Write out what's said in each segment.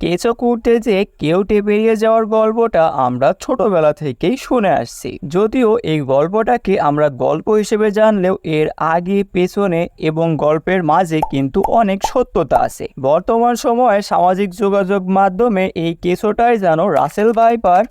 কেঁচো কুটতে যে কেউটে বেরিয়ে যাওয়ার গল্পটা আমরা ছোটবেলা থেকেই শুনে আসছি। যদিও এই গল্পটাকে আমরা গল্প হিসেবে জানলেও এর আগে, পেছনে এবং গল্পের মাঝে কিন্তু অনেক সত্যতা আছে। বর্তমান সময়ে সামাজিক যোগাযোগ মাধ্যমে এই কেঁচোটাই যেন রাসেল ভাইপার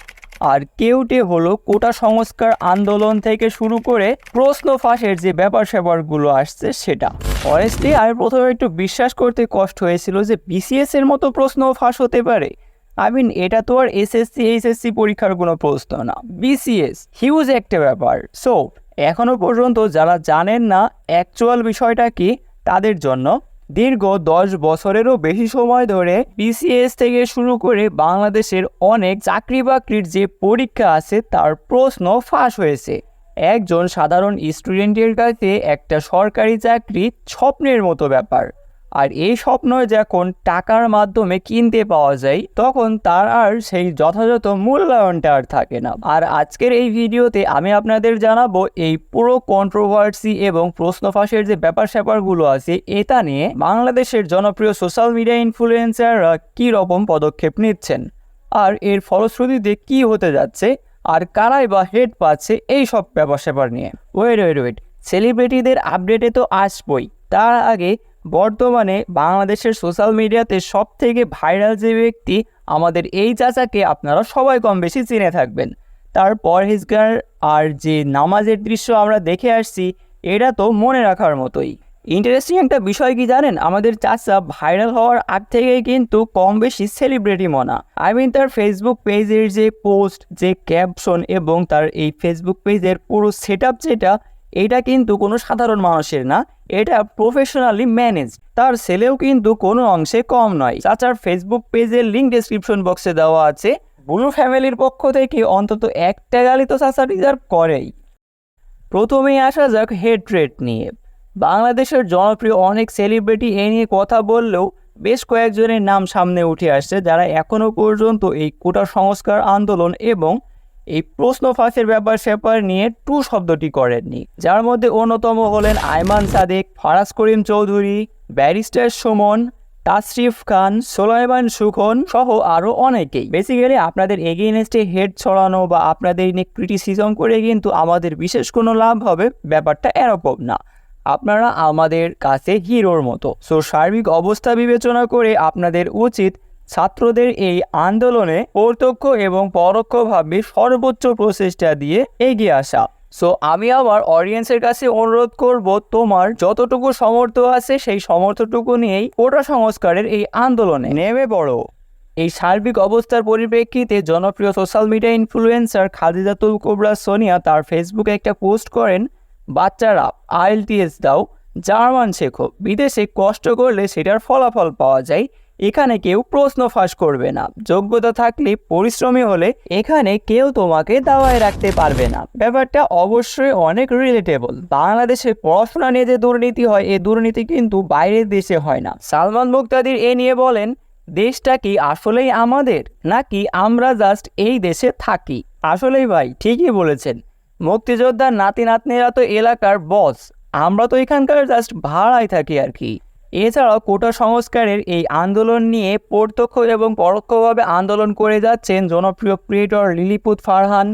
আর কেউটে হলো কোটা সংস্কার আন্দোলন থেকে শুরু করে প্রশ্ন ফাঁসের যে ব্যাপার স্যাপারগুলো আসছে সেটা। অনেস্টলি আমি প্রথমে একটু বিশ্বাস করতে কষ্ট হয়েছিল যে বিসিএস এর মতো প্রশ্ন ফাঁস হতে পারে। আই মিন এটা তো আর এসএসসি এইচএসসি পরীক্ষার কোনো প্রশ্ন না। বিসিএস হিউজ একটা ব্যাপার। সো এখনও পর্যন্ত যারা জানেন না অ্যাকচুয়াল বিষয়টা কি, তাদের জন্য দীর্ঘ দশ বছরেরও বেশি সময় ধরে বিসিএস থেকে শুরু করে বাংলাদেশের অনেক চাকরি বাকরির যে পরীক্ষা আছে, তার প্রশ্ন ফাঁস হয়েছে। একজন সাধারণ স্টুডেন্টের কাছে একটা সরকারি চাকরি স্বপ্নের মতো ব্যাপার। আর এই স্বপ্ন যখন টাকার মাধ্যমে কিনতে পাওয়া যায়, তখন তার আর সেই যথাযথ মূল্যায়নটা আর থাকে না। আর আজকের এই ভিডিওতে আমি আপনাদের জানাব এই পুরো কন্ট্রোভার্সি এবং প্রশ্ন ফাঁসের যে ব্যাপার স্যাপারগুলো আছে, এটা নিয়ে বাংলাদেশের জনপ্রিয় সোশ্যাল মিডিয়া ইনফ্লুয়েন্সাররা কী রকম পদক্ষেপ নিচ্ছেন? আর এর ফলশ্রুতিতে কি হতে যাচ্ছে? আর কারাই বা হেড পাচ্ছে এই সব ব্যাপার স্যাপার নিয়ে? ওয়েট ওয়েট ওয়েট সেলিব্রিটিদের আপডেটে তো আসবই। তার আগে বর্তমানে বাংলাদেশের সোশ্যাল মিডিয়াতে সব থেকে ভাইরাল যে ব্যক্তি, আমাদের এই চাচাকে আপনারা সবাই কম বেশি চিনে থাকবেন। তার পরহেজগার আর যে নামাজের দৃশ্য আমরা দেখে আসছি, এটা তো মনে রাখার মতোই। ইন্টারেস্টিং একটা বিষয় কি জানেন? আমাদের চাচা ভাইরাল হওয়ার আগ থেকেই কিন্তু কম বেশি সেলিব্রিটি মনা। আই মিন তার ফেসবুক পেজের যে পোস্ট যে ক্যাপশন এবং তার এই ফেসবুক পেজের পুরো সেট যেটা, এটা কিন্তু কোনো সাধারণ মানুষের না। এটা প্রফেশনালি ম্যানেজ তার ছেলেও কিন্তু কোনো অংশে কম নয়। চাচার ফেসবুক পেজের লিঙ্ক ডেসক্রিপশন বক্সে দেওয়া আছে। ব্লু ফ্যামিলির পক্ষ থেকে অন্তত একটা গালি তো চাচা ডিজার্ভ করেই। প্রথমেই আসা যাক হেড রেট নিয়ে। বাংলাদেশের জনপ্রিয় অনেক সেলিব্রিটি এ নিয়ে কথা বললেও বেশ কয়েকজনের নাম সামনে উঠে আসছে, যারা এখনও পর্যন্ত এই কোটা সংস্কার আন্দোলন এবং এই প্রশ্ন ফাঁসের ব্যাপার স্যাপার নিয়ে টু শব্দটি করেননি। যার মধ্যে অন্যতম হলেন আয়মান সাদেক, ফারাজ করিম চৌধুরী, ব্যারিস্টার সুমন তাসরিফ খান, সোলাইমান সুখন সহ আরও অনেকেই। বেসিক্যালি আপনাদের এগেইনস্টে হেড ছড়ানো বা আপনাদের নিয়ে ক্রিটিসিজম করে কিন্তু আমাদের বিশেষ কোনো লাভ হবে ব্যাপারটা এরকম না। আপনারা আমাদের কাছে হিরোর মতো। সো সার্বিক অবস্থা বিবেচনা করে আপনাদের উচিত ছাত্রদের এই আন্দোলনে প্রত্যক্ষ এবং পরোক্ষভাবে সর্বোচ্চ প্রচেষ্টা দিয়ে এগিয়ে আসা। সো আমি আমার অডিয়েন্সের কাছে অনুরোধ করব, তোমার যতটুকু সামর্থ্য আছে, সেই সমর্থটুকু নিয়েই কোটা সংস্কারের এই আন্দোলনে নেমে পড়ো। এই সার্বিক অবস্থার পরিপ্রেক্ষিতে জনপ্রিয় social media influencer Khadijatul Kobra Sonia তার ফেসবুকে একটা পোস্ট করেন, বাচ্চারা আইএলটিএস দাও, জার্মান শেখো, বিদেশে কষ্ট করলে সেটার ফলাফল পাওয়া যায় এখানে কেউ প্রশ্ন ফাঁস করবে না। যোগ্যতা থাকলে পরিশ্রমী হলে এখানে কেউ তোমাকে দাওয়ায় রাখতে পারবে না। ব্যাপারটা অবশ্যই অনেক রিলেটেবল বাংলাদেশে পড়াশোনা নিয়ে যে দুর্নীতি হয়, এ দুর্নীতি কিন্তু বাইরের দেশে হয় না। সালমান মুক্তাদির এ নিয়ে বলেন, দেশটা কি আসলেই আমাদের, নাকি আমরা জাস্ট এই দেশে থাকি? আসলেই ভাই, ঠিকই বলেছেন। মুক্তিযোদ্ধার নাতি নাতনিরা তো এলাকার বস আমরা তো এখানকার জাস্ট ভাড়ায় থাকি আর কি। এছাড়াও কোটা সংস্কারের এই আন্দোলন নিয়ে প্রত্যক্ষ এবং পরোক্ষভাবে আন্দোলন করে যাচ্ছেন জনপ্রিয় creator Lilliput Farhan,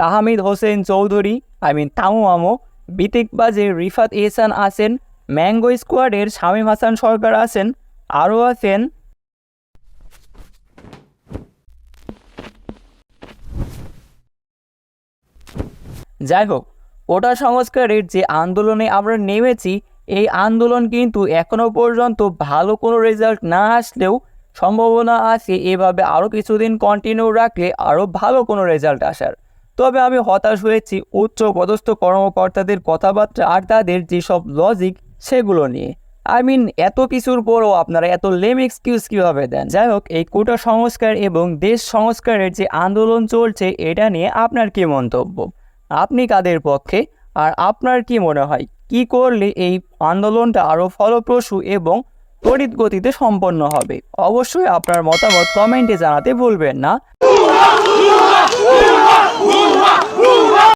Tahmid Hossain Chowdhury, I mean তামু আমো বিতিকবাজের রিফাত এহসান আছেন, ম্যাঙ্গো স্কোয়াডের শামীম হাসান সরকার আছেন, আরও আছেন। যাই হোক, কোটা সংস্কারের যে আন্দোলনে আমরা নেমেছি এই আন্দোলন কিন্তু এখনও পর্যন্ত ভালো কোনো রেজাল্ট না আসলেও সম্ভাবনা আছে এভাবে আরও কিছুদিন কন্টিনিউ রাখলে আরও ভালো কোনো রেজাল্ট আসার। তবে আমি হতাশ হয়েছি, উচ্চ পদস্থ কর্মকর্তাদের কথাবার্তা আর তাদের যেসব লজিক সেগুলো নিয়ে। আই মিন এত কিছুর পরও আপনারা এত লেম এক্সকিউজ কীভাবে দেন? যাই হোক, এই কোটা সংস্কার এবং দেশ সংস্কারের যে আন্দোলন চলছে, এটা নিয়ে আপনার কী মন্তব্য? আপনি কাদের পক্ষে? আর আপনার কি মনে হয়? কি করলে এই আন্দোলনটা আরও ফলপ্রসূ এবং তড়িৎ গতিতে সম্পন্ন হবে? অবশ্যই আপনার মতামত কমেন্টে জানাতে ভুলবেন না।